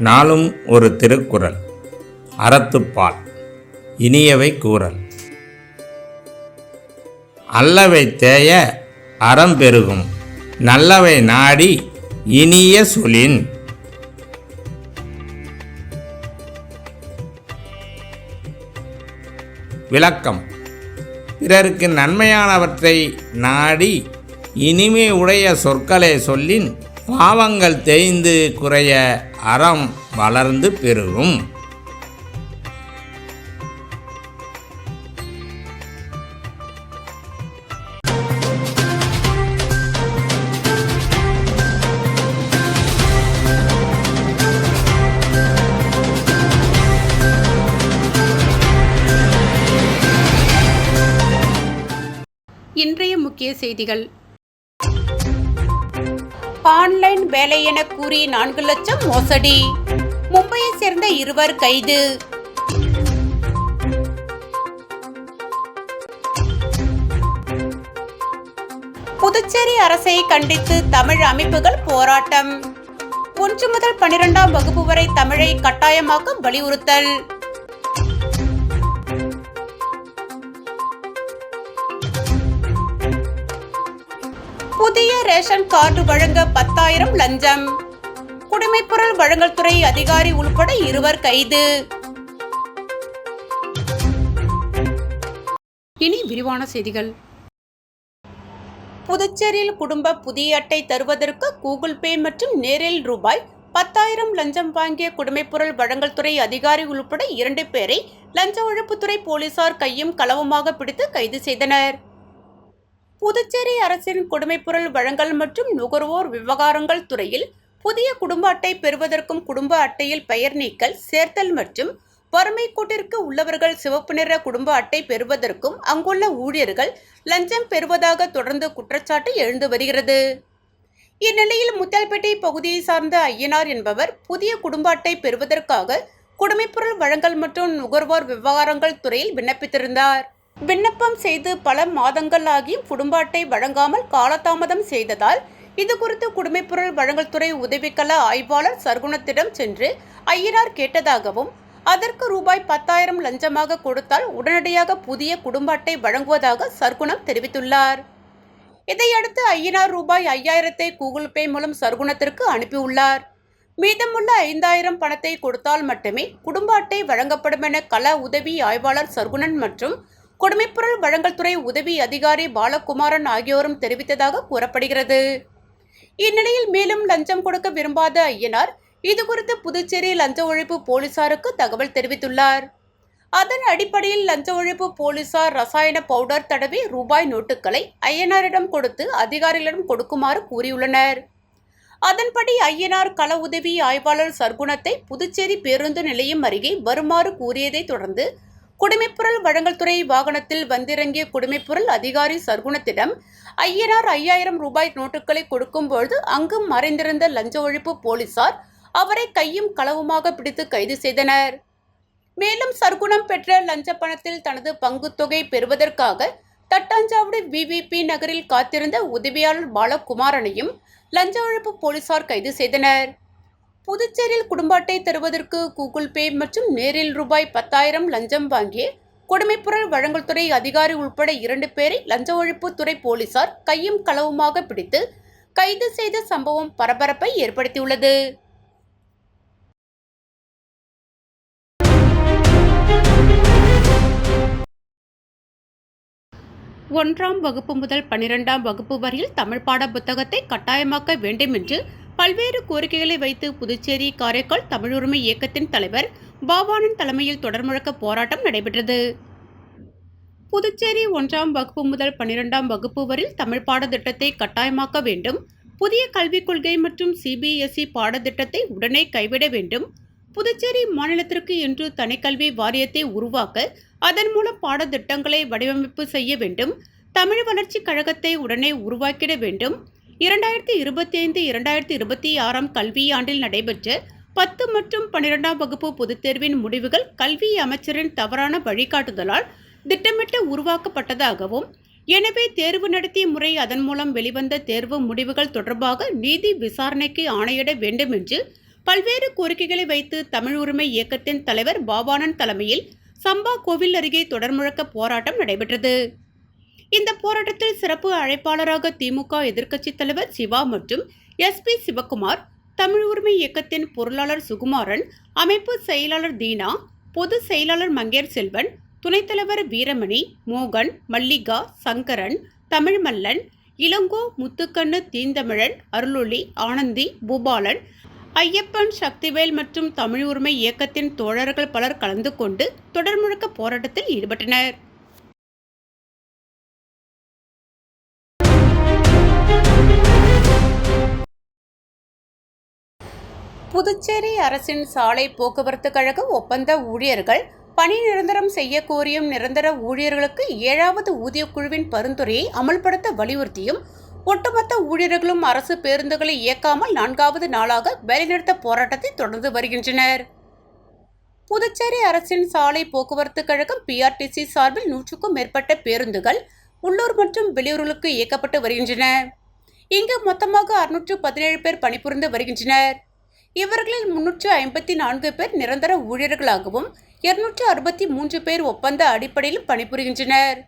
நாளும் ஒரு திருக்குறள். அறத்துப்பால் இனியவை கூறல். அல்லவை தேய அறம் பெருகும். நல்லவை நாடி இனிய சொலின் விளக்கம். பிறருக்கு நன்மையானவற்றை நாடி இனிமை உடைய சொற்களை சொல்லின் பாவங்கள் தேய்ந்து குறைய அறம் வளர்ந்து பெருகும். இன்றைய முக்கிய செய்திகள். ஆன்லைன் வேலை என கூறி நான்கு லட்சம் மோசடி. மும்பையை சேர்ந்த இருவர் கைது. புதுச்சேரி அரசை கண்டித்து தமிழ் அமைப்புகள் போராட்டம். ஒன்று முதல் பனிரெண்டாம் வகுப்பு வரை தமிழை கட்டாயமாக்க வலியுறுத்தல். புதிய ரேஷன் கார்டு வழங்க பத்தாயிரம் லஞ்சம். குடிமைப்பொருள் வழங்கல் துறை அதிகாரி உள்பட இருவர் கைது. இனி விரிவான செய்திகள். புதுச்சேரியில் குடும்ப புதிய அட்டை தருவதற்கு கூகுள் பே மற்றும் நேரில் ரூபாய் பத்தாயிரம் லஞ்சம் வாங்கிய குடிமைப்பொருள் வழங்கல் துறை அதிகாரி உள்பட இரண்டு பேரை லஞ்ச ஒழிப்புத்துறை போலீசார் கையும் களவுமாக பிடித்து கைது செய்தனர். புதுச்சேரி அரசின் குடிமைப்பொருள் வழங்கல் மற்றும் நுகர்வோர் விவகாரங்கள் துறையில் புதிய குடும்ப அட்டை பெறுவதற்கும் குடும்ப அட்டையில் பெயர் நீக்கல் சேர்த்தல் மற்றும் வறுமை கோட்டிற்கு உள்ளவர்கள் சிவப்பு நிற குடும்ப அட்டை பெறுவதற்கும் அங்குள்ள ஊழியர்கள் லஞ்சம் பெறுவதாக தொடர்ந்து குற்றச்சாட்டு எழுந்து வருகிறது. இந்நிலையில் முத்தல்பேட்டை பகுதியை சார்ந்த ஐயனார் என்பவர் புதிய குடும்ப அட்டை பெறுவதற்காக குடிமைப்பொருள் வழங்கல் மற்றும் நுகர்வோர் விவகாரங்கள் துறையில் விண்ணப்பித்திருந்தார். விண்ணப்பம் செய்து பல மாதங்கள் ஆகியும் குடும்ப அட்டை வழங்காமல் காலதாமதம் செய்ததால் இது குறித்து குடிமைப்பொருள் வழங்கல் துறை உதவிக்கல ஆய்வாளர் சர்க்குணத்திடம் சென்று ஐயனார் கேட்டதாகவும் அதற்கு ரூபாய் பத்தாயிரம் லஞ்சமாக கொடுத்தால் உடனடியாக புதிய குடும்ப அட்டை வழங்குவதாக சர்க்குணம் தெரிவித்துள்ளார். இதையடுத்து ஐயனார் ரூபாய் ஐயாயிரத்தை கூகுள் பே மூலம் சர்க்குணத்திற்கு அனுப்பியுள்ளார். மீதமுள்ள ஐந்தாயிரம் பணத்தை கொடுத்தால் மட்டுமே குடும்ப அட்டை வழங்கப்படும் என கல உதவி ஆய்வாளர் சர்க்குணன் மற்றும் கொடுமைப்பொருள் வழங்கல் துறை உதவி அதிகாரி பாலகுமாரன் ஆகியோரும் தெரிவித்ததாக கூறப்படுகிறது. இந்நிலையில் மேலும் லஞ்சம் கொடுக்க விரும்பாத ஐயனார் இதுகுறித்து புதுச்சேரி லஞ்ச ஒழிப்பு போலீசாருக்கு தகவல் தெரிவித்துள்ளார். அதன் அடிப்படையில் லஞ்ச ஒழிப்பு போலீசார் ரசாயன பவுடர் தடவி ரூபாய் நோட்டுகளை ஐயனாரிடம் கொடுத்து அதிகாரிகளிடம் கொடுக்குமாறு கூறியுள்ளனர். அதன்படி ஐயனார் கள உதவி ஆய்வாளர் சர்க்குணத்தை புதுச்சேரி பேருந்து நிலையம் அருகே வருமாறு கூறியதைத் தொடர்ந்து குடிமைப்பொருள் வழங்கல் துறை வாகனத்தில் வந்திறங்கிய குடிமைப்பொருள் அதிகாரி சர்க்குணத்திடம் ஐயனார் ஐயாயிரம் ரூபாய் நோட்டுகளை கொடுக்கும்பொழுது அங்கு மறைந்திருந்த லஞ்ச ஒழிப்பு போலீசார் அவரை கையும் களவுமாக பிடித்து கைது செய்தனர். மேலும் சர்க்குணம் பெற்ற லஞ்ச பணத்தில் தனது பங்குத்தொகை பெறுவதற்காக தட்டாஞ்சாவடி விவிபி நகரில் காத்திருந்த உதவியாளர் பாலகுமாரனையும் லஞ்ச ஒழிப்பு போலீசார் கைது செய்தனர். புதுச்சேரியில் குடும்ப அட்டை தருவதற்கு கூகுள் பே மற்றும் நேரில் ரூபாய் பத்தாயிரம் லஞ்சம் வாங்கிய கொடுமைப்பொருள் வழங்கல் துறை அதிகாரி உள்பட இரண்டு பேரை லஞ்ச ஒழிப்புத்துறை போலீசார் கையும் களவுமாக பிடித்து கைது செய்த சம்பவம் பரபரப்பை ஏற்படுத்தியுள்ளது. ஒன்றாம் வகுப்பு முதல் பனிரெண்டாம் வகுப்பு வரையில் தமிழ் பாட புத்தகத்தை கட்டாயமாக்க வேண்டும் என்று பல்வேறு கோரிக்கைகளை வைத்து புதுச்சேரி காரைக்கால் தமிழ் உரிமை இயக்கத்தின் தலைவர் பாபானன் தலைமையில் தொடர் முழக்க போராட்டம் நடைபெற்றது. புதுச்சேரி ஒன்றாம் வகுப்பு முதல் பன்னிரெண்டாம் வகுப்பு வரில் தமிழ் பாடத்திட்டத்தை கட்டாயமாக்க வேண்டும். புதிய கல்விக் கொள்கை மற்றும் சிபிஎஸ்இ பாடத்திட்டத்தை உடனே கைவிட வேண்டும். புதுச்சேரி மாநிலத்திற்கு என்று தனிக்கல்வி வாரியத்தை உருவாக்க அதன் மூலம் பாடத்திட்டங்களை வடிவமைப்பு செய்ய வேண்டும். தமிழ் வளர்ச்சிக் கழகத்தை உடனே உருவாக்கிட வேண்டும். இரண்டாயிரத்தி இருபத்தி ஐந்து இரண்டாயிரத்தி இருபத்தி ஆறாம் கல்வியாண்டில் நடைபெற்ற பத்து மற்றும் பன்னிரெண்டாம் வகுப்பு பொதுத் தேர்வின் முடிவுகள் கல்வி அமைச்சரின் தவறான வழிகாட்டுதலால் திட்டமிட்டு உருவாக்கப்பட்டதாகவும் எனவே தேர்வு நடத்திய முறை அதன் மூலம் வெளிவந்த தேர்வு முடிவுகள் தொடர்பாக நீதி விசாரணைக்கு ஆணையிட வேண்டும் என்று பல்வேறு கோரிக்கைகளை வைத்து தமிழ் உரிமை இயக்கத்தின் தலைவர் பாபானன் தலைமையில் சம்பா கோவில் அருகே தொடர்முழக்க போராட்டம் நடைபெற்றது. இந்த போராட்டத்தில் சிறப்பு அழைப்பாளராக திமுக எதிர்க்கட்சித் தலைவர் சிவா மற்றும் எஸ்பி சிவகுமார் தமிழ் உரிமை இயக்கத்தின் பொருளாளர் சுகுமாரன் அமைப்பு செயலாளர் தீனா பொது செயலாளர் மங்கேர் செல்வன் துணைத் தலைவர் வீரமணி மோகன் மல்லிகா சங்கரன் தமிழ்மல்லன் இளங்கோ முத்துக்கண்ணு தீந்தமிழன் அருளொளி ஆனந்தி பூபாலன் ஐயப்பன் சக்திவேல் மற்றும் தமிழ் உரிமை இயக்கத்தின் தோழர்கள் பலர் கலந்து கொண்டு தொடர் முழக்க போராட்டத்தில் ஈடுபட்டனர். புதுச்சேரி அரசின் சாலை போக்குவரத்து கழக ஒப்பந்த ஊழியர்கள் பணி நிரந்தரம் செய்ய கோரியும் நிரந்தர ஊழியர்களுக்கு ஏழாவது ஊதியக்குழுவின் பரிந்துரையை அமல்படுத்த வலியுறுத்தியும் ஒட்டுமொத்த ஊழியர்களும் அரசு பேருந்துகளை இயக்காமல் நான்காவது நாளாக வேலைநிறுத்த போராட்டத்தை தொடர்ந்து வருகின்றனர். புதுச்சேரி அரசின் சாலை போக்குவரத்து கழகம் பிஆர்டிசி சார்பில் நூற்றுக்கும் மேற்பட்ட பேருந்துகள் உள்ளூர் மற்றும் வெளியூர்களுக்கு இயக்கப்பட்டு வருகின்றன. இங்கு மொத்தமாக அறுநூற்று பதினேழு பேர் பணிபுரிந்து வருகின்றனர். இவர்களில் முன்னூற்று ஐம்பத்தி நான்கு பேர் நிரந்தர ஊழியர்களாகவும் இருநூற்று அறுபத்தி மூன்று பேர் ஒப்பந்த அடிப்படையில் பணிபுரிகின்றனர்.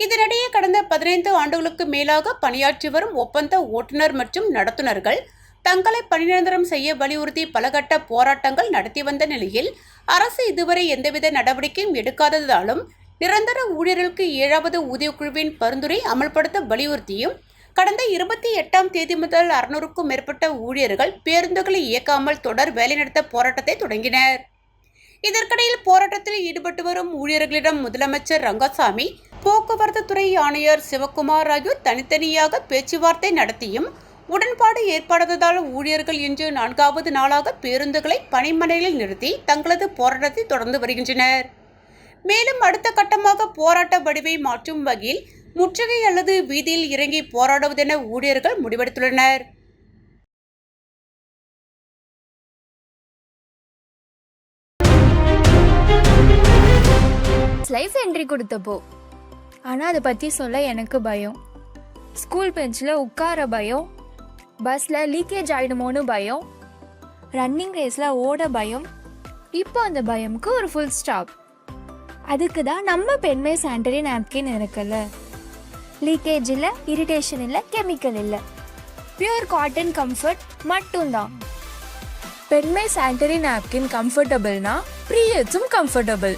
இதனிடையே கடந்த பதினைந்து ஆண்டுகளுக்கு மேலாக பணியாற்றி வரும் ஒப்பந்த ஓட்டுநர் மற்றும் நடத்துனர்கள் தங்களை பணிநிரந்தரம் செய்ய வலியுறுத்தி பலகட்ட போராட்டங்கள் நடத்தி வந்த நிலையில் அரசு இதுவரை எந்தவித நடவடிக்கையும் எடுக்காததாலும் நிரந்தர ஊழியர்களுக்கு ஏழாவது ஊதியக்குழுவின் பரிந்துரை அமல்படுத்த வலியுறுத்தியும் கடந்த இருபத்தி எட்டாம் தேதி முதல் அறுநூறுக்கும் மேற்பட்ட ஊழியர்கள் பேருந்துகளை இயக்காமல் தொடர் வேலைநிறுத்த போராட்டத்தை தொடங்கினர். இதற்கிடையில் போராட்டத்தில் ஈடுபட்டு வரும் ஊழியர்களிடம் முதலமைச்சர் ரங்கசாமி போக்குவரத்து துறை ஆணையர் சிவக்குமார் ஆகியோர் தனித்தனியாக பேச்சுவார்த்தை நடத்தியும் உடன்பாடு ஏற்படாததால் ஊழியர்கள் இன்று நான்காவது நாளாக பேருந்துகளை பணிமனையில் நிறுத்தி தங்களது போராட்டத்தை தொடர்ந்து வருகின்றனர். மேலும் அடுத்த கட்டமாக போராட்ட வடிவை மாற்றும் வகையில் முற்றுகை அல்லது வீதியில் இறங்கி போராடுவதென ஊழியர்கள் முடிவெடுத்துள்ளனர். லைஃப் என்ட்ரி கொடுத்தப்போ. ஆனால் அதை பற்றி சொல்ல எனக்கு பயம். ஸ்கூல் பெஞ்சில் உட்கார பயம். பஸ்ஸில் லீக்கேஜ் ஆகிடுமோன்னு பயம். ரன்னிங் ரேஸில் ஓட பயம். இப்போ அந்த பயமுக்கு ஒரு ஃபுல் ஸ்டாப் அதுக்கு தான் நம்ம பெண்மை சாண்டரி நாப்கின் இருக்குல்ல. லீக்கேஜ் இல்லை இரிட்டேஷன் இல்லை கெமிக்கல் இல்லை. பியூர் காட்டன் கம்ஃபர்ட் மட்டும்தான். பெண்மை சானிடரி நாப்கின் கம்ஃபர்டபுள்னா ப்ரீயட்ஸும் கம்ஃபர்டபுள்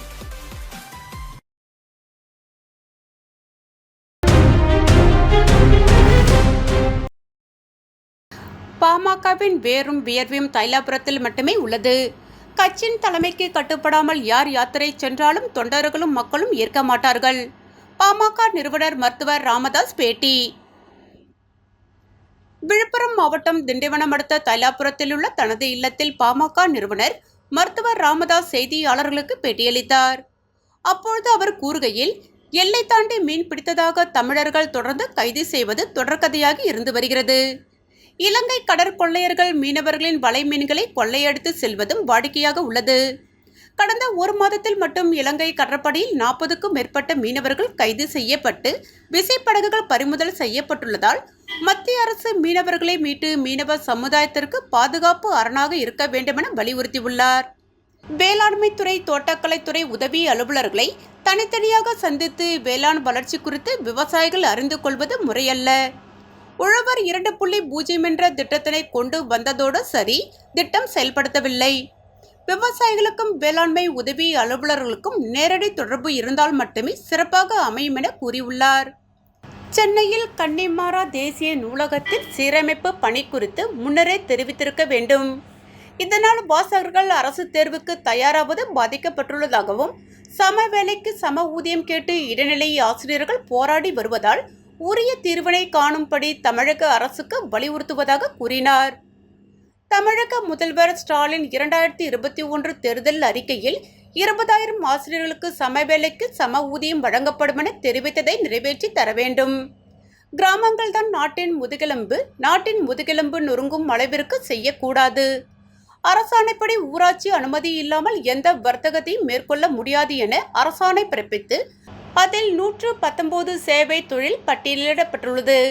பாமகவின் வேரும் வியர்வையும் தைலாபுரத்தில் மட்டுமே உள்ளது. கட்சியின் தலைமைக்கு கட்டுப்படாமல் யார் யாத்திரை சென்றாலும் தொண்டர்களும் மக்களும் ஏற்க மாட்டார்கள். பாமக நிறுவனர் மருத்துவர் ராமதாஸ் பேட்டி. விழுப்புரம் மாவட்டம் திண்டிவனம் அடுத்த தைலாபுரத்தில் உள்ள தனது இல்லத்தில் பாமக நிறுவனர் மருத்துவர் ராமதாஸ் செய்தியாளர்களுக்கு பேட்டியளித்தார். அப்பொழுது அவர் கூறுகையில் எல்லை தாண்டி மீன் பிடித்ததாக தமிழர்கள் தொடர்ந்து கைது செய்வது தொடர்கதையாக இருந்து வருகிறது. இலங்கை கடற்கொள்ளையர்கள் மீனவர்களின் வலை மீன்களை கொள்ளையடித்து செல்வதும் வாடிக்கையாக உள்ளது. கடந்த ஒரு மாதத்தில் மட்டும் இலங்கை கடற்படையில் நாற்பதுக்கும் மேற்பட்ட மீனவர்கள் கைது செய்யப்பட்டு விசைப்படகுகள் பறிமுதல் செய்யப்பட்டுள்ளதால் மத்திய அரசு மீனவர்களை மீட்டு மீனவ சமுதாயத்திற்கு பாதுகாப்பு அரணாக இருக்க வேண்டுமென வலியுறுத்தியுள்ளார். வேளாண்மைத்துறை தோட்டக்கலைத்துறை உதவி அலுவலர்களை தனித்தனியாக சந்தித்து வேளாண் வளர்ச்சி குறித்து விவசாயிகள் அறிந்து கொள்வது முறையல்ல. உழவர் இரண்டு புள்ளி பூஜ்ஜியம் என்ற திட்டத்தினை கொண்டு வந்ததோடு சரி திட்டம் செயல்படுத்தவில்லை. விவசாயிகளுக்கும் வேளாண்மை உதவி அலுவலர்களுக்கும் நேரடி தொடர்பு இருந்தால் மட்டுமே சிறப்பாக அமையும் என கூறியுள்ளார். சென்னையில் கன்னிமாரா தேசிய நூலகத்தில் சீரமைப்பு பணி குறித்து முன்னரே தெரிவித்திருக்க வேண்டும். இதனால் வாசகர்கள் அரசு தேர்வுக்கு தயாராவது பாதிக்கப்பட்டுள்ளதாகவும் சம வேலைக்கு சம ஊதியம் கேட்டு இடைநிலை ஆசிரியர்கள் போராடி வருவதால் உரிய தீர்வினை காணும்படி தமிழக அரசுக்கு வலியுறுத்துவதாக கூறினார். தமிழக முதல்வர் ஸ்டாலின் இரண்டாயிரத்தி இருபத்தி ஒன்று தேர்தல் அறிக்கையில் இருபதாயிரம் ஆசிரியர்களுக்கு சம வேலைக்கு சம ஊதியம் வழங்கப்படும் என தெரிவித்ததை நிறைவேற்றி தர வேண்டும். கிராமங்கள் தான் நாட்டின் முதுகெலும்பு. நாட்டின் முதுகெலும்பு நொறுங்கும் அளவிற்கு செய்யக்கூடாது. அரசாணைப்படி ஊராட்சி அனுமதி இல்லாமல் எந்த வர்த்தகத்தையும் மேற்கொள்ள முடியாது என அரசாணை பிறப்பித்து அதில் நூற்று பத்தொன்பது சேவை தொழில் பட்டியலிடப்பட்டுள்ளது.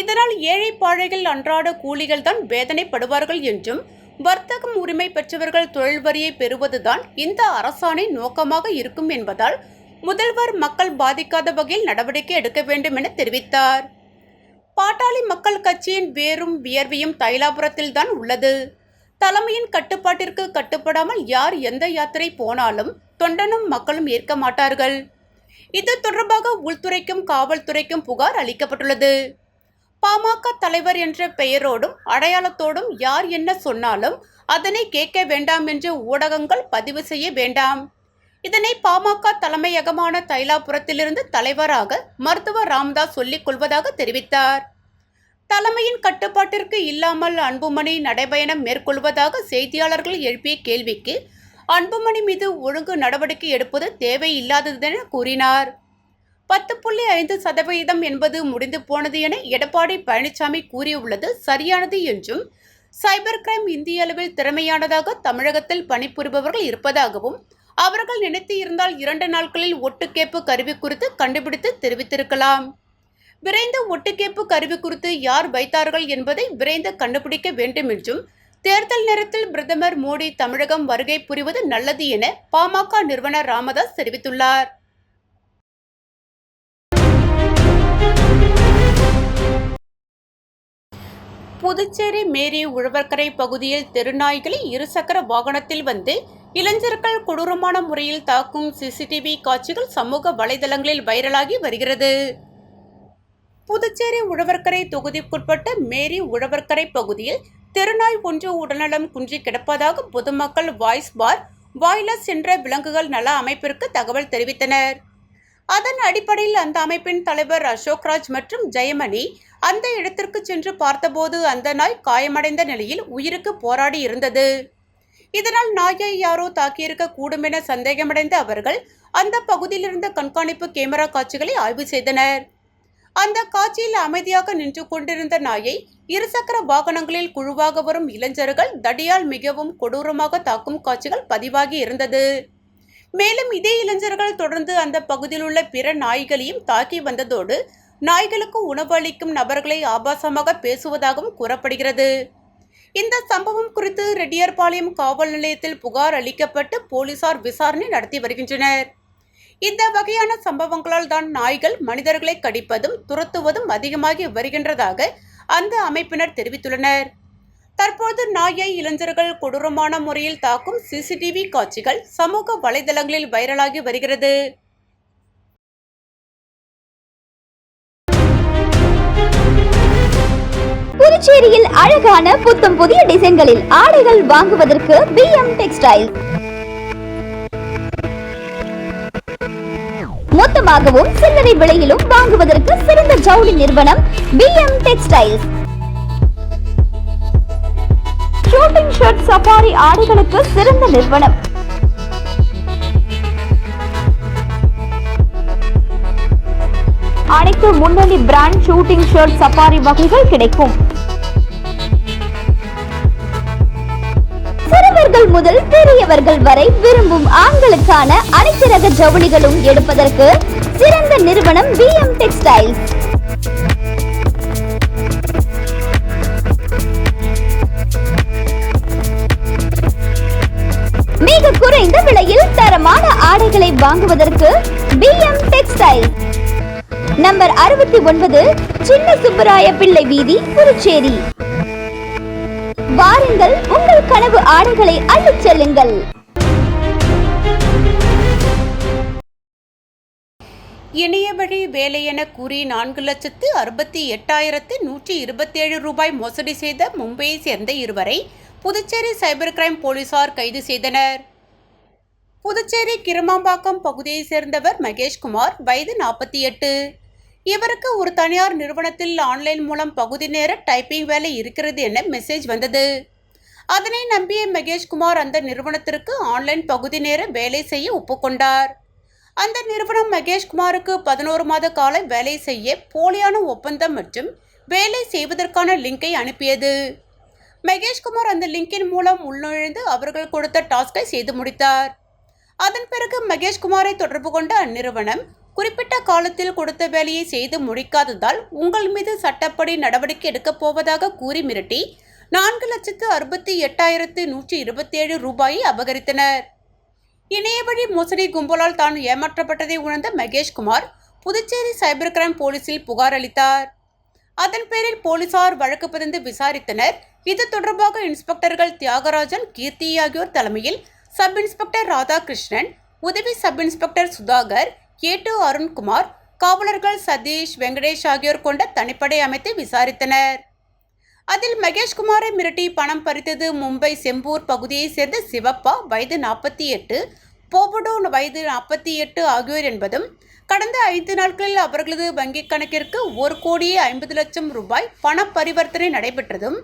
இதனால் ஏழை பாழைகள் அன்றாட கூலிகள் தான் வேதனைப்படுவார்கள் என்றும் வர்த்தகம் உரிமை பெற்றவர்கள் தொழில் வரியை பெறுவதுதான் இந்த அரசாணை நோக்கமாக இருக்கும் என்பதால் முதல்வர் மக்கள் பாதிக்காத வகையில் நடவடிக்கை எடுக்க வேண்டும் என தெரிவித்தார். பாட்டாளி மக்கள் கட்சியின் வேரும் வியர்வையும் தைலாபுரத்தில் தான் உள்ளது. தலைமையின் கட்டுப்பாட்டிற்கு கட்டுப்படாமல் யார் எந்த யாத்திரை போனாலும் தொண்டனும் மக்களும் ஏற்க மாட்டார்கள். இது தொடர்பாக உள்துறைக்கும் காவல்துறைக்கும் புகார் அளிக்கப்பட்டுள்ளது. பாமக தலைவர் என்ற பெயரோடும் அடையாளத்தோடும் யார் என்ன சொன்னாலும் அதனை கேட்க வேண்டாம் என்று ஊடகங்கள் பதிவு செய்ய வேண்டாம். இதனை பாமக தலைமையகமான தைலாபுரத்திலிருந்து தலைவராக மருத்துவர் ராமதாஸ் சொல்லிக் கொள்வதாக தெரிவித்தார். தலைமையின் கட்டுப்பாட்டிற்கு இல்லாமல் அன்புமணி நடைபயணம் மேற்கொள்வதாக செய்தியாளர்கள் எழுப்பிய கேள்விக்கு அன்புமணி மீது ஒழுங்கு நடவடிக்கை எடுப்பது தேவையில்லாததென கூறினார். பத்து புள்ளி ஐந்து சதவிகிதம் என்பது முடிந்து போனது என எடப்பாடி பழனிசாமி கூறியுள்ளது சரியானது என்றும் சைபர் கிரைம் இந்திய அளவில் திறமையானதாக தமிழகத்தில் பணிபுரிபவர்கள் இருப்பதாகவும் அவர்கள் நினைத்து இருந்தால் இரண்டு நாட்களில் ஒட்டுக்கேப்பு கருவி குறித்து கண்டுபிடித்து தெரிவித்திருக்கலாம். விரைந்த ஒட்டுக்கேப்பு கருவி குறித்து யார் வைத்தார்கள் என்பதை விரைந்து கண்டுபிடிக்க வேண்டும் என்றும் தேர்தல் நேரத்தில் பிரதமர் மோடி தமிழகம் வருகை புரிவது நல்லது என பாமக நிறுவனர் ராமதாஸ் தெரிவித்துள்ளார். புதுச்சேரி மேரி உழவர்கரை பகுதியில் தெருநாய்களை இருசக்கர வாகனத்தில் வந்து இளைஞர்கள் கொடூரமான முறையில் தாக்கும் சிசிடிவி காட்சிகள் சமூக வலைதளங்களில் வைரலாகி வருகிறது. புதுச்சேரி உழவர்கரை தொகுதிக்குட்பட்ட மேரி உழவர்கரை பகுதியில் தெருநாய் ஒன்று உடல்நலம் குன்றி கிடப்பதாக பொதுமக்கள் வாய்ஸ் பார் வாய்லஸ் என்ற விலங்குகள் நல அமைப்பிற்கு தகவல் தெரிவித்தனர். அதன் அடிப்படையில் அந்த அமைப்பின் தலைவர் அசோக்ராஜ் மற்றும் ஜெயமணி அந்த இடத்திற்கு சென்று பார்த்தபோது அந்த நாய் காயமடைந்த நிலையில் உயிருக்கு போராடி இருந்தது. இதனால் நாயை யாரோ தாக்கியிருக்க கூடும் என சந்தேகமடைந்த அவர்கள் அந்த பகுதியில் இருந்த கண்காணிப்பு கேமரா காட்சிகளை ஆய்வு செய்தனர். அந்த காட்சியில் அமைதியாக நின்று கொண்டிருந்த நாயை இருசக்கர வாகனங்களில் குழுவாக வரும் இளைஞர்கள் தடியால் மிகவும் கொடூரமாக தாக்கும் காட்சிகள் பதிவாகி இருந்தது. மேலும் இதே இளைஞர்கள் தொடர்ந்து அந்த பகுதியில் உள்ள பிற நாய்களையும் தாக்கி வந்ததோடு நாய்களுக்கு உணவு அளிக்கும் நபர்களை ஆபாசமாக பேசுவதாகவும் கூறப்படுகிறது. இந்த சம்பவம் குறித்து ரெட்டியார்பாளையம் காவல் நிலையத்தில் புகார் அளிக்கப்பட்டு போலீசார் விசாரணை நடத்தி வருகின்றனர். இந்த வகையான சம்பவங்களால் தான் நாய்கள் மனிதர்களை கடிப்பதும் துரத்துவதும் அதிகமாகி வருகின்றதாக அந்த அமைப்பினர் தெரிவித்துள்ளனர். தற்போது நாயை இளைஞர்கள் கொடூரமான முறையில் தாக்கும் சிசிடிவி காட்சிகள் சமூக வலைதளங்களில் வைரலாகி வருகிறது. புதுச்சேரியில் அழகான புத்தம் புதிய டிசைன்களில் ஆடைகள் வாங்குவதற்கு பி எம் டெக்ஸ்டைல். மொத்தமாகவும் சில்லறை விலையிலும் வாங்குவதற்கு சிறந்த ஜவுளி நிறுவனம் P M textiles suiting shirt safari ஆடைகளுக்கு சிறந்த நிறுவனம். அனைத்து முன்னணி பிராண்ட் ஷூட்டிங் ஷர்ட் சஃபாரி வகைகள் கிடைக்கும். சிறுவர்கள் முதல் பெரியவர்கள் வரை விரும்பும் ஆண்களுக்கான அனைத்து ரக ஜவுளிகளும் எடுப்பதற்கு சிறந்த நிறுவனம் வி எம் டெக்ஸ்டைல்ஸ் தரமான ஆடைகளை வாங்குவதற்கு பி எம் டெக்ஸ்டைல் நம்பர் அறுபத்தி ஒன்பது சின்ன சுப்பராய பிள்ளை வீதி புதுச்சேரி. வாருங்கள் உங்கள் கனவு ஆடைகளை அள்ளிச் செல்லுங்கள். இணைய வழி வேலை என கூறி நான்கு லட்சத்து அறுபத்தி எட்டாயிரத்து நூற்றி இருபத்தேழு ரூபாய் மோசடி செய்த மும்பையை சேர்ந்த இருவரை புதுச்சேரி சைபர் கிரைம் போலீசார் கைது செய்தனர். புதுச்சேரி கிருமாம்பாக்கம் பகுதியைச் சேர்ந்தவர் மகேஷ்குமார் வயது நாற்பத்தி எட்டு. இவருக்கு ஒரு தனியார் நிறுவனத்தில் ஆன்லைன் மூலம் பகுதி நேர டைப்பிங் வேலை இருக்கிறது என மெசேஜ் வந்தது. அதனை நம்பிய மகேஷ்குமார் அந்த நிறுவனத்திற்கு ஆன்லைன் பகுதி நேர வேலை செய்ய ஒப்புக்கொண்டார். அந்த நிறுவனம் மகேஷ்குமாருக்கு பதினோரு மாத கால வேலை செய்ய போலியான ஒப்பந்தம் மற்றும் வேலை செய்வதற்கான லிங்கை அனுப்பியது. மகேஷ்குமார் அந்த லிங்கின் மூலம் உள்நுழைந்து அவர்கள் கொடுத்த டாஸ்கை செய்து முடித்தார். அதன் பிறகு மகேஷ்குமாரை தொடர்பு கொண்ட அந்நிறுவனம் குறிப்பிட்ட காலத்தில் கொடுத்த வேலையை செய்து முடிக்காததால் உங்கள் மீது சட்டப்படி நடவடிக்கை எடுக்கப் போவதாக கூறி மிரட்டி நான்கு லட்சத்து அறுபத்தி எட்டாயிரத்து நூற்றி இருபத்தேழு ரூபாயை அபகரித்தனர். இணையவழி மோசடி கும்பலால் தான் ஏமாற்றப்பட்டதை உணர்ந்த மகேஷ்குமார் புதுச்சேரி சைபர் கிரைம் போலீசில் புகார் அளித்தார். அதன் பேரில் போலீசார் வழக்கு பதிந்து விசாரித்தனர். இது தொடர்பாக இன்ஸ்பெக்டர்கள் தியாகராஜன் கீர்த்தி ஆகியோர் தலைமையில் சப் இன்ஸ்பெக்டர் ராதாகிருஷ்ணன் உதவி சப் இன்ஸ்பெக்டர் சுதாகர் ஏட்டு அருண்குமார் காவலர்கள் சதீஷ் வெங்கடேஷ் ஆகியோர் கொண்ட தனிப்படை அமைத்து விசாரித்தனர். அதில் மகேஷ்குமாரை மிரட்டி பணம் பறித்தது மும்பை செம்பூர் பகுதியைச் சேர்ந்த சிவப்பா வயது நாற்பத்தி எட்டு போபடோ வயது நாற்பத்தி எட்டு ஆகியோர் என்பதும் கடந்த ஐந்து நாட்களில் அவர்களது வங்கிக் கணக்கிற்கு ஒரு கோடியே ஐம்பது லட்சம் ரூபாய் பண பரிவர்த்தனை நடைபெற்றதும்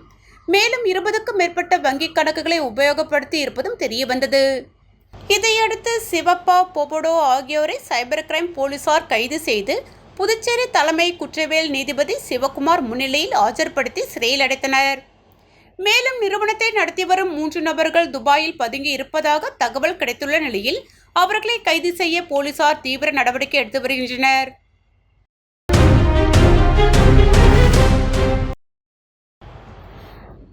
மேலும் இருபதுக்கும் மேற்பட்ட வங்கிக் கணக்குகளை உபயோகப்படுத்தி இருப்பதும் தெரியவந்தது இதையடுத்து சிவப்பா பொபடோ ஆகியோரை சைபர் கிரைம் போலீசார் கைது செய்து புதுச்சேரி தலைமை குற்றவியல் நீதிபதி சிவகுமார் முன்னிலையில் ஆஜர்படுத்தி சிறையில் அடைத்தனர். மேலும் நிறுவனத்தை நடத்தி வரும் மூன்று நபர்கள் துபாயில் பதுங்கி இருப்பதாக தகவல் கிடைத்துள்ள நிலையில் அவர்களை கைது செய்ய போலீசார் தீவிர நடவடிக்கை எடுத்து வருகின்றனர்.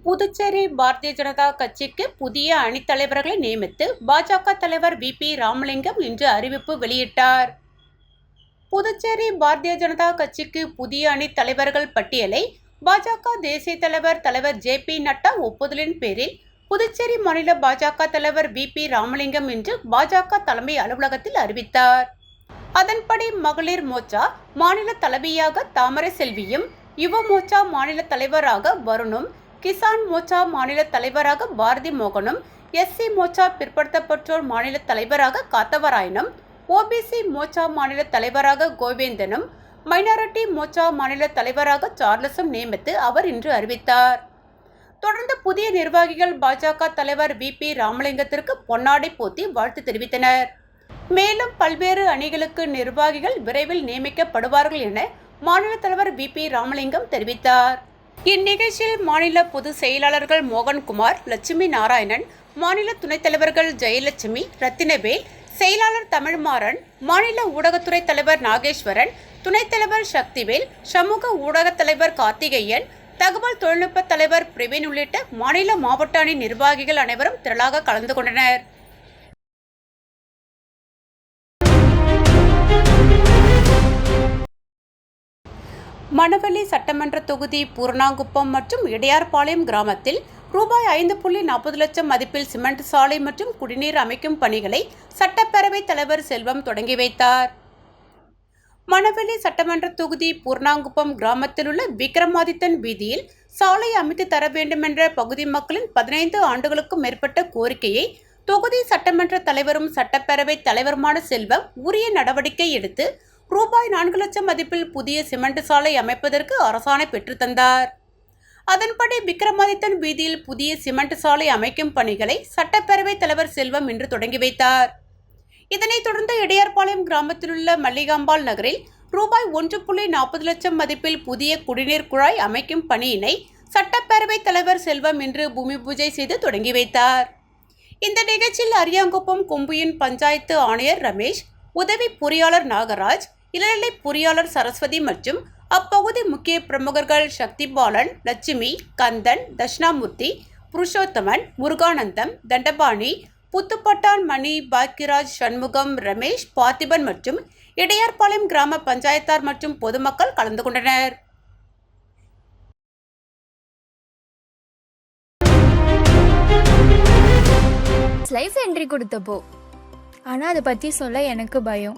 புதுச்சேரி பாரதிய ஜனதா கட்சிக்கு புதிய அணித்தலைவர்களை நியமித்து பாஜக தலைவர் வி பி ராமலிங்கம் இன்று அறிவிப்பு வெளியிட்டார். புதுச்சேரி பாரதிய ஜனதா கட்சிக்கு புதிய அணி தலைவர்கள் பட்டியலை பாஜக தேசிய தலைவர் தலைவர் ஜே பி நட்டா ஒப்புதலின் பேரில் புதுச்சேரி மாநில பாஜக தலைவர் வி பி ராமலிங்கம் இன்று பாஜக தலைமை அலுவலகத்தில் அறிவித்தார். அதன்படி மகளிர் மோர்ச்சா மாநில தலைவியாக தாமரை செல்வியும் யுவ மோர்ச்சா மாநில தலைவராக வருணும் கிசான் மோர்ச்சா மாநில தலைவராக பாரதி மோகனும் எஸ்சி மோர்ச்சா பிற்படுத்தப்பட்டோர் மாநில தலைவராக காத்தவராயனும் ஓபிசி மோர்ச்சா மாநில தலைவராக கோவிந்தனும் மைனாரிட்டி மோர்ச்சா மாநில தலைவராக சார்லஸும் நியமித்து அவர் இன்று அறிவித்தார். தொடர்ந்து புதிய நிர்வாகிகள் பாஜக தலைவர் வி பி ராமலிங்கத்திற்கு பொன்னாடை போத்தி வாழ்த்து தெரிவித்தனர். மேலும் பல்வேறு அணிகளுக்கு நிர்வாகிகள் விரைவில் நியமிக்கப்படுவார்கள் என மாநில தலைவர் வி பி ராமலிங்கம் தெரிவித்தார். இந்நிகழ்ச்சியில் மாநில பொதுச் செயலாளர்கள் மோகன்குமார் லட்சுமி நாராயணன் மாநில துணைத் தலைவர்கள் ஜெயலட்சுமி ரத்தினவேல் செயலாளர் தமிழ்மாறன் மாநில ஊடகத்துறை தலைவர் நாகேஸ்வரன் துணைத் தலைவர் சக்திவேல் சமூக ஊடகத் தலைவர் கார்த்திகேயன் தகவல் தொழில்நுட்ப தலைவர் பிரவீன் உள்ளிட்ட மாநில மாவட்ட அணி நிர்வாகிகள் அனைவரும் திரளாக கலந்து கொண்டனர். மணவெளி சட்டமன்ற தொகுதி பூர்ணாங்குப்பம் மற்றும் இடையார்பாளையம் கிராமத்தில் ரூபாய் ஐந்து புள்ளி நாற்பது லட்சம் மதிப்பில் சிமெண்ட் சாலை மற்றும் குடிநீர் அமைக்கும் பணிகளை சட்டப்பேரவைத் தலைவர் செல்வம் தொடங்கி வைத்தார். மணவெளி சட்டமன்ற தொகுதி பூர்ணாங்குப்பம் கிராமத்தில் உள்ள விக்ரமாதித்தன் வீதியில் சாலை அமைத்து தர வேண்டுமென்ற பகுதி மக்களின் பதினைந்து ஆண்டுகளுக்கும் மேற்பட்ட கோரிக்கையை தொகுதி சட்டமன்ற தலைவரும் சட்டப்பேரவைத் தலைவருமான செல்வம் உரிய நடவடிக்கை எடுத்து ரூபாய் நான்கு லட்சம் மதிப்பில் புதிய சிமெண்ட் சாலை அமைப்பதற்கு அரசாணை பெற்றுத்தந்தார் அதன்படி விக்ரமாதித்தன் வீதியில் புதிய சிமெண்ட் சாலை அமைக்கும் பணிகளை சட்டப்பேரவைத் தலைவர் செல்வம் இன்று தொடங்கி வைத்தார். இதனைத் தொடர்ந்து இடையார்பாளையம் கிராமத்தில் உள்ள மல்லிகாம்பாள் நகரில் ரூபாய் ஒன்று புள்ளி நாற்பது லட்சம் மதிப்பில் புதிய குடிநீர் குழாய் அமைக்கும் பணியினை சட்டப்பேரவைத் தலைவர் செல்வம் இன்று பூமி பூஜை செய்து தொடங்கி வைத்தார். இந்த நிகழ்ச்சியில் அரியாங்குப்பம் கொம்புயின் பஞ்சாயத்து ஆணையர் ரமேஷ் உதவி பொறியாளர் நாகராஜ் இளநிலை பொறியாளர் சரஸ்வதி மற்றும் அப்பகுதி முக்கிய பிரமுகர்கள் சக்தி பாலன் லட்சுமி கந்தன் தட்சிணாமூர்த்தி புருஷோத்தமன் முருகானந்தம் தண்டபாணி புத்துப்பட்டான் மணி பாக்கியராஜ் சண்முகம் ரமேஷ் பார்த்திபன் மற்றும் இடையார்பாளையம் கிராம பஞ்சாயத்தார் மற்றும் பொதுமக்கள் கலந்து கொண்டனர். ஸ்லைஸ் என்ட்ரி கொடுத்தப்போ. ஆனால் அதை பற்றி சொல்ல எனக்கு பயம்.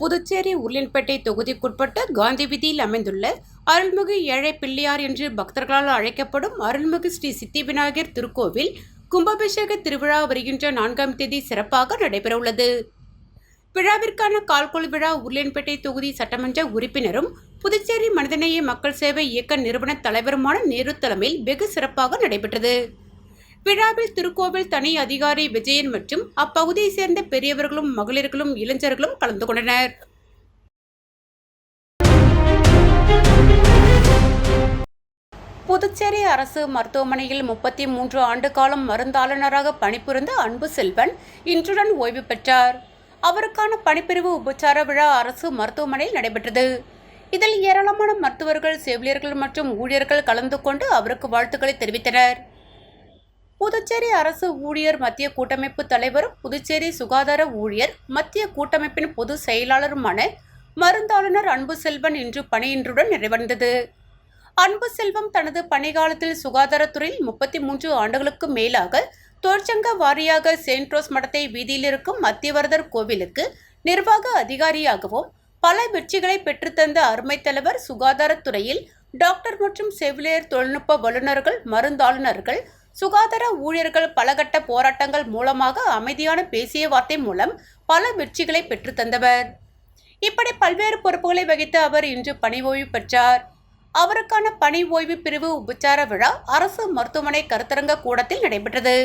புதுச்சேரி உருளின்பேட்டை தொகுதிக்குட்பட்ட காந்தி வீதியில் அமைந்துள்ள அருள்மிகு ஏழை பிள்ளையார் என்று பக்தர்களால் அழைக்கப்படும் அருள்மிகு ஸ்ரீ சித்தி விநாயகர் திருக்கோவில் கும்பாபிஷேக திருவிழா வருகின்ற நான்காம் தேதி சிறப்பாக நடைபெறவுள்ளது. விழாவிற்கான கால்கொள் விழா உருளின்பேட்டை தொகுதி சட்டமன்ற உறுப்பினரும் புதுச்சேரி மனிதநேய மக்கள் சேவை இயக்க நிறுவன தலைவருமான நேரு தலைமையில் வெகு சிறப்பாக நடைபெற்றது. விழாவில் திருக்கோவில் தனி அதிகாரி விஜயன் மற்றும் அப்பகுதியை சேர்ந்த பெரியவர்களும் மகளிர்களும் இளைஞர்களும் கலந்து கொண்டனர். புதுச்சேரி அரசு மருத்துவமனையில் முப்பத்தி மூன்று ஆண்டு காலம் மருந்தாளுநராக பணிபுரிந்த அன்பு செல்வன் இன்றுடன் ஓய்வு பெற்றார். அவருக்கான பணிப்பிரிவு உபச்சார விழா அரசு மருத்துவமனையில் நடைபெற்றது. இதில் ஏராளமான மருத்துவர்கள் செவிலியர்கள் மற்றும் ஊழியர்கள் கலந்து கொண்டு அவருக்கு வாழ்த்துக்களை தெரிவித்தனர். புதுச்சேரி அரசு ஊழியர் மத்திய கூட்டமைப்பு தலைவரும் புதுச்சேரி சுகாதார ஊழியர் மத்திய கூட்டமைப்பின் பொது செயலாளருமான மருந்தாளுநர் அன்பு செல்வன் இன்று பணியின்றுடன் நிறைவடைந்தது. அன்பு செல்வம் தனது பணிகாலத்தில் சுகாதாரத்துறையில் முப்பத்தி மூன்று ஆண்டுகளுக்கு மேலாக தொழிற்சங்க வாரியாக செயின்ட்ரோஸ் மடத்தை வீதியில் இருக்கும் மத்தியவரதர் கோவிலுக்கு நிர்வாக அதிகாரியாகவும் பல வெற்றிகளை பெற்றுத்தந்த அருமை தலைவர் சுகாதாரத்துறையில் டாக்டர் மற்றும் செவிலியர் தொழில்நுட்ப வல்லுநர்கள் மருந்தாளுநர்கள் சுகாதார ஊழியர்கள் பலகட்ட போராட்டங்கள் மூலமாக அமைதியான பேசிய வார்த்தை மூலம் பல வெற்றிகளை பெற்று தந்தவர். இப்படி பல்வேறு பொறுப்புகளை வகித்த அவர் இன்று பணி ஓய்வு பெற்றார். அவருக்கான பணி ஓய்வு பிரிவு உபச்சார விழா அரசு மருத்துவமனை கருத்தரங்க கூடத்தில் நடைபெற்றது.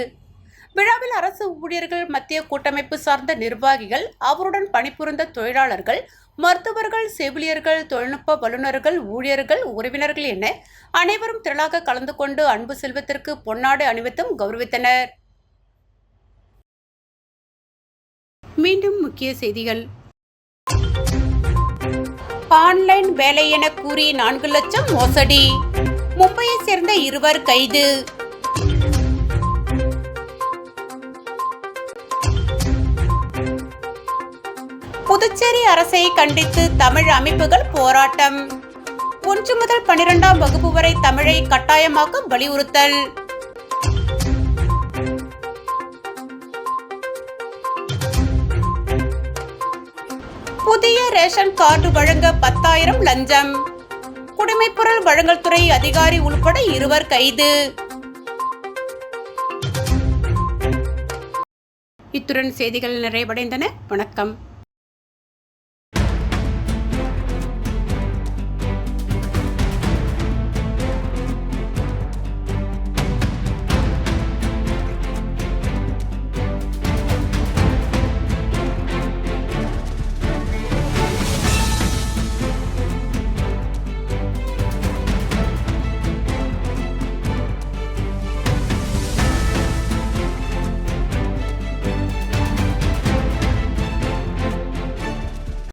விழாவில் அரசு ஊழியர்கள் மத்திய கூட்டமைப்பு சார்ந்த நிர்வாகிகள் அவருடன் பணிபுரிந்த தொழிலாளர்கள் மருத்துவர்கள் செவிலியர்கள் தொழில்நுட்ப வல்லுநர்கள் ஊழியர்கள் உறவினர்கள் என அனைவரும் திரளாக கலந்து கொண்டு அன்பு செல்வத்திற்கு பொன்னாடு அணிவித்தும் கௌரவித்தனர். மீண்டும் முக்கிய செய்திகள். ஆன்லைன் வேலை என கூறி நான்கு லட்சம் மோசடி. மும்பையை சேர்ந்த இருவர் கைது. புதுச்சேரி அரசை கண்டித்து தமிழ் அமைப்புகள் போராட்டம். ஒன்று முதல் பனிரெண்டாம் வகுப்பு வரை தமிழை கட்டாயமாக்க வலியுறுத்தல். புதிய ரேஷன் கார்டு வழங்க பத்தாயிரம் லஞ்சம். குடிமைப்பொருள் வழங்கல் துறை அதிகாரி உள்பட இருவர் கைது. இத்துடன் செய்திகள் நிறைவடைந்தன. வணக்கம்.